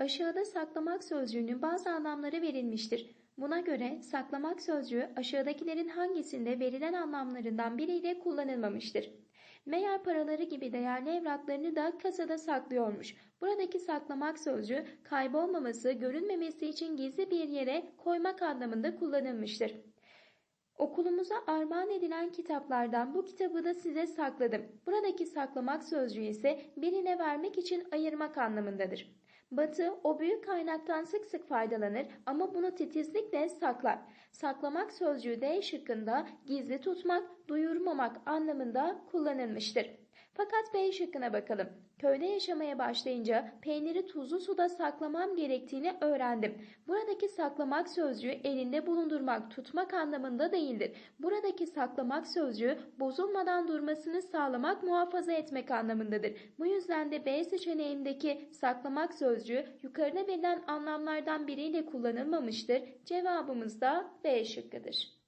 Aşağıda saklamak sözcüğünün bazı anlamları verilmiştir. Buna göre saklamak sözcüğü aşağıdakilerin hangisinde verilen anlamlarından biriyle kullanılmamıştır. Meğer paraları gibi değerli evraklarını da kasada saklıyormuş. Buradaki saklamak sözcüğü kaybolmaması, görünmemesi için gizli bir yere koymak anlamında kullanılmıştır. Okulumuza armağan edilen kitaplardan bu kitabı da size sakladım. Buradaki saklamak sözcüğü ise birine vermek için ayırmak anlamındadır. Batı o büyük kaynaktan sık sık faydalanır ama bunu titizlikle saklar. Saklamak sözcüğü D şıkkında gizli tutmak, duyurmamak anlamında kullanılmıştır. Fakat B şıkkına bakalım. Köyde yaşamaya başlayınca peyniri tuzlu suda saklamam gerektiğini öğrendim. Buradaki saklamak sözcüğü elinde bulundurmak, tutmak anlamında değildir. Buradaki saklamak sözcüğü bozulmadan durmasını sağlamak, muhafaza etmek anlamındadır. Bu yüzden de B seçeneğindeki saklamak sözcüğü yukarıda verilen anlamlardan biriyle kullanılmamıştır. Cevabımız da B şıkkıdır.